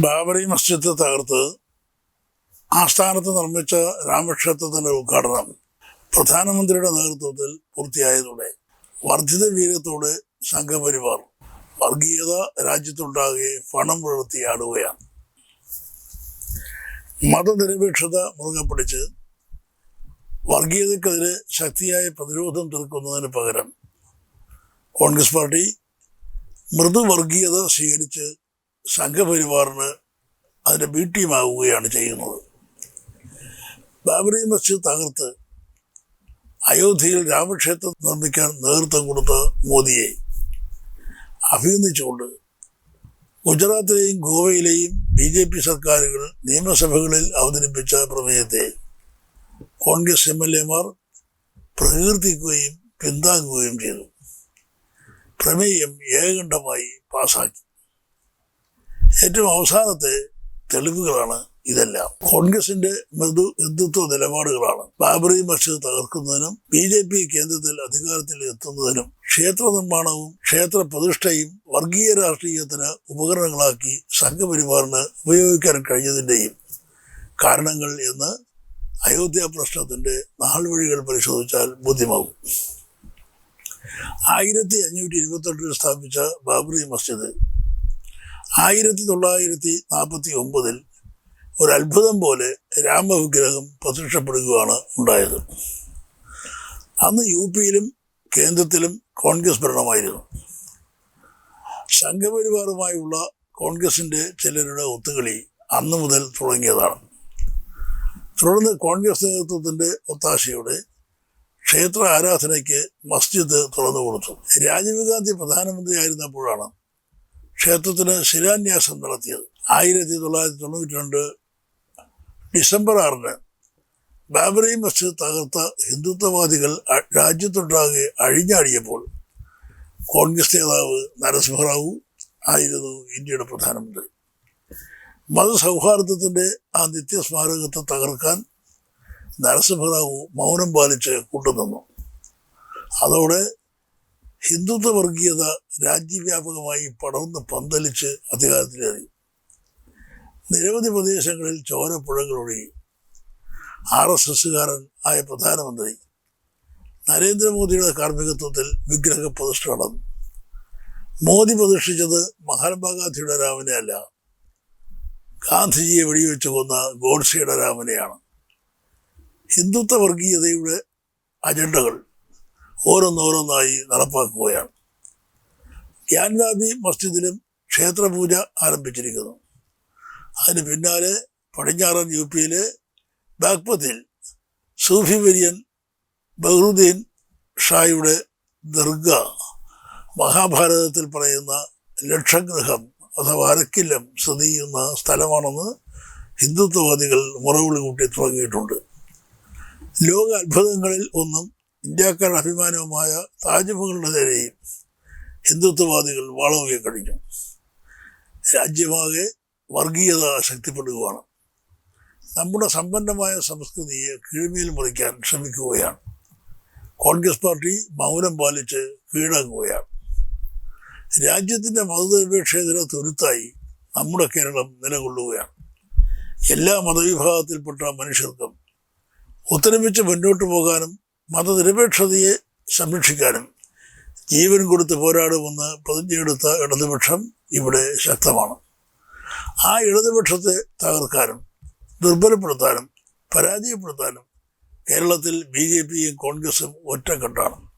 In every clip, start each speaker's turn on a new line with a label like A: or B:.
A: ബാബറി മസ്ജിദ് തകർത്ത് ആസ്ഥാനത്ത് നിർമ്മിച്ച രാമക്ഷേത്രത്തിന്റെ ഉദ്ഘാടനം പ്രധാനമന്ത്രിയുടെ നേതൃത്വത്തിൽ പൂർത്തിയായതോടെ വർദ്ധിത വീര്യത്തോടെ സംഘപരിവാർ വർഗീയത രാജ്യത്തുണ്ടാകെ പണം പുലർത്തിയാടുകയാണ് മതനിരപേക്ഷത മുറുകെ പിടിച്ച് വർഗീയതക്കെതിരെ ശക്തിയായ പ്രതിരോധം തീർക്കുന്നതിന് പകരം കോൺഗ്രസ് പാർട്ടി മൃദുവർഗീയത സ്വീകരിച്ച് സംഘപരിവാറിന് അതിന്റെ ബി ടീമാവുകയാണ് ചെയ്യുന്നത്. ബാബറി മസ്ജിദ് തകർത്ത് അയോധ്യയിൽ രാമക്ഷേത്രം നിർമ്മിക്കാൻ നേതൃത്വം കൊടുത്ത മോദിയെ അഭിനന്ദിച്ചുകൊണ്ട് ഗുജറാത്തിലെയും ഗോവയിലെയും ബി ജെ പി സർക്കാരുകൾ നിയമസഭകളിൽ അവതരിപ്പിച്ച പ്രമേയത്തെ കോൺഗ്രസ് എം എൽ എമാർ പ്രകീർത്തിക്കുകയും പിന്താങ്ങുകയും ചെയ്തു. പ്രമേയം ഏകകണ്ഠമായി പാസാക്കി. ഏറ്റവും അവസാനത്തെ തെളിവുകളാണ് ഇതെല്ലാം. കോൺഗ്രസിന്റെ മൃദു ഹിന്ദുത്വ നിലപാടുകളാണ്. ബാബറി മസ്ജിദ് തകർക്കുന്നതിനും ബി ജെ പി കേന്ദ്രത്തിൽ അധികാരത്തിൽ എത്തുന്നതിനും ക്ഷേത്ര നിർമ്മാണവും ക്ഷേത്ര പ്രതിഷ്ഠയും വർഗീയ രാഷ്ട്രീയത്തിന് ഉപകരണങ്ങളാക്കി സംഘപരിവാറിന് ഉപയോഗിക്കാൻ കഴിഞ്ഞതിന്റെയും കാരണങ്ങൾ എന്ന് അയോധ്യ പ്രശ്നത്തിന്റെ നാൾവഴികൾ പരിശോധിച്ചാൽ ബോധ്യമാകും. ആയിരത്തി അഞ്ഞൂറ്റി ഇരുപത്തെട്ടിൽ സ്ഥാപിച്ച ബാബറി മസ്ജിദ് ആയിരത്തി തൊള്ളായിരത്തി നാൽപ്പത്തി ഒമ്പതിൽ ഒരു അത്ഭുതം പോലെ രാമവിഗ്രഹം പ്രത്യക്ഷപ്പെടുകയാണ് ഉണ്ടായത്. അന്ന് യു പിയിലും കേന്ദ്രത്തിലും കോൺഗ്രസ് ഭരണമായിരുന്നു. സംഘപരിവാറുമായുള്ള കോൺഗ്രസിന്റെ ചിലരുടെ ഒത്തുകളി അന്നു മുതൽ തുടങ്ങിയതാണ്. തുടർന്ന് കോൺഗ്രസ് നേതൃത്വത്തിന്റെ ഒത്താശയോടെ ക്ഷേത്ര ആരാധനയ്ക്ക് മസ്ജിദ് തുറന്നു കൊടുത്തു രാജീവ് ഗാന്ധി പ്രധാനമന്ത്രിയായിരുന്നപ്പോഴാണ് ക്ഷേത്രത്തിന് ശിലാന്യാസം നടത്തിയത്. ആയിരത്തി തൊള്ളായിരത്തി തൊണ്ണൂറ്റി രണ്ട് ഡിസംബർ ആറിന് ബാബറി മസ്ജിദ് തകർത്ത ഹിന്ദുത്വവാദികൾ രാജ്യത്തുണ്ടാകെ അഴിഞ്ഞാടിയപ്പോൾ കോൺഗ്രസ് നേതാവ് നരസിംഹറാവു ആയിരുന്നു ഇന്ത്യയുടെ പ്രധാനമന്ത്രി. മതസൗഹാർദ്ദത്തിന്റെ ആ നിത്യസ്മാരകത്തെ തകർക്കാൻ നരസിംഹറാവു മൗനം പാലിച്ച് കൂട്ടുനിന്നു അതോടെ ഹിന്ദുത്വ വർഗീയത രാജ്യവ്യാപകമായി പടർന്ന് പന്തലിച്ച് അധികാരത്തിലേറി നിരവധി പ്രദേശങ്ങളിൽ ചോരപ്പുഴകളൊഴുകി ആർ എസ് എസ്സുകാരൻ ആയ പ്രധാനമന്ത്രി നരേന്ദ്രമോദിയുടെ കാർമ്മികത്വത്തിൽ വിഗ്രഹ പ്രതിഷ്ഠ നടന്നു. മോദി പ്രതിഷ്ഠിച്ചത് മഹാത്മാഗാന്ധിയുടെ രാമനെ അല്ല ഗാന്ധിജിയെ വെടിവെച്ച് കൊന്ന ഗോഡ്സെയുടെ രാമനെയാണ്. ഹിന്ദുത്വ വർഗീയതയുടെ അജണ്ടകൾ ഓരോന്നോരോന്നായി നടപ്പാക്കുകയാണ്. ഗ്യാൻവാബി മസ്ജിദിലും ക്ഷേത്രപൂജ ആരംഭിച്ചിരിക്കുന്നു. അതിന് പിന്നാലെ പടിഞ്ഞാറൻ യു പിയിലെ ബാഗ്പത്തിൽ സൂഫി വര്യൻ ബഹ്റുദ്ദീൻ ഷായുടെ ദർഗ മഹാഭാരതത്തിൽ പറയുന്ന ലക്ഷഗ്രഹം അഥവാ അരക്കില്ലം സ്ഥിതി ചെയ്യുന്ന സ്ഥലമാണെന്ന് ഹിന്ദുത്വവാദികൾ മുറവിളി കൂട്ടി തുടങ്ങിയിട്ടുണ്ട്. ലോക അത്ഭുതങ്ങളിൽ ഒന്നും ഇന്ത്യക്കാരുടെ അഭിമാനവുമായ താജ്മഹലിന്റെ നേരെയും ഹിന്ദുത്വവാദികൾ വളവുകയെ കഴിഞ്ഞു. രാജ്യമാകെ വർഗീയത ശക്തിപ്പെടുകയാണ്. നമ്മുടെ സമ്പന്നമായ സംസ്കൃതിയെ കീഴ്മേൽ മുറിക്കാൻ ശ്രമിക്കുകയാണ്. കോൺഗ്രസ് പാർട്ടി മൗനം പാലിച്ച് കീഴടങ്ങുകയാണ്. രാജ്യത്തിന്റെ മതനിരപേക്ഷതയുടെ തുരുത്തായി നമ്മുടെ കേരളം നിലകൊള്ളുകയാണ്. എല്ലാ മതവിഭാഗത്തിൽപ്പെട്ട മനുഷ്യർക്കും ഒത്തൊരുമിച്ച് മുന്നോട്ട് പോകാനും മതനിരപേക്ഷതയെ സംരക്ഷിക്കാനും ജീവൻ കൊടുത്ത് പോരാടുമെന്ന് പ്രതിജ്ഞയെടുത്ത ഇടതുപക്ഷം ഇവിടെ ശക്തമാണ്. ആ ഇടതുപക്ഷത്തെ തകർക്കാനും ദുർബലപ്പെടുത്താനും പരാജയപ്പെടുത്താനും കേരളത്തിൽ ബി ജെ പിയും കോൺഗ്രസും ഒറ്റക്കെട്ടാണ്.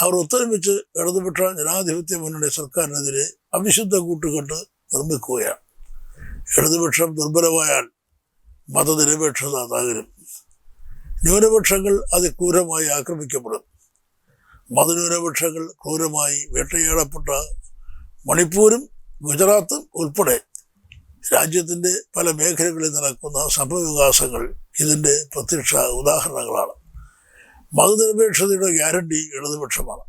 A: അവർ ഒത്തൊരുമിച്ച് ഇടതുപക്ഷ ജനാധിപത്യ മുന്നണി സർക്കാരിനെതിരെ അവിശുദ്ധ കൂട്ടുകെട്ട് നിർമ്മിക്കുകയാണ്. ഇടതുപക്ഷം ദുർബലമായാൽ മതനിരപേക്ഷത തകരും. ന്യൂനപക്ഷങ്ങൾ അതിക്രൂരമായി ആക്രമിക്കപ്പെടും. മതന്യൂനപക്ഷങ്ങൾ ക്രൂരമായി വേട്ടയാടപ്പെട്ട മണിപ്പൂരും ഗുജറാത്തും ഉൾപ്പെടെ രാജ്യത്തിന്റെ പല മേഖലകളിൽ നടക്കുന്ന സംഭവവികാസങ്ങൾ ഇതിന്റെ പ്രത്യക്ഷ ഉദാഹരണങ്ങളാണ്. മതനിരപേക്ഷതയുടെ ഗ്യാരണ്ടി ഇടതുപക്ഷമാണ്.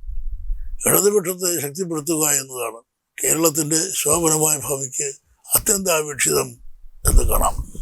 A: ഇടതുപക്ഷത്തെ ശക്തിപ്പെടുത്തുക എന്നതാണ് കേരളത്തിന്റെ ശോഭനമായ ഭാവിക്ക് അത്യന്താപേക്ഷിതം എന്ന് കാണാം.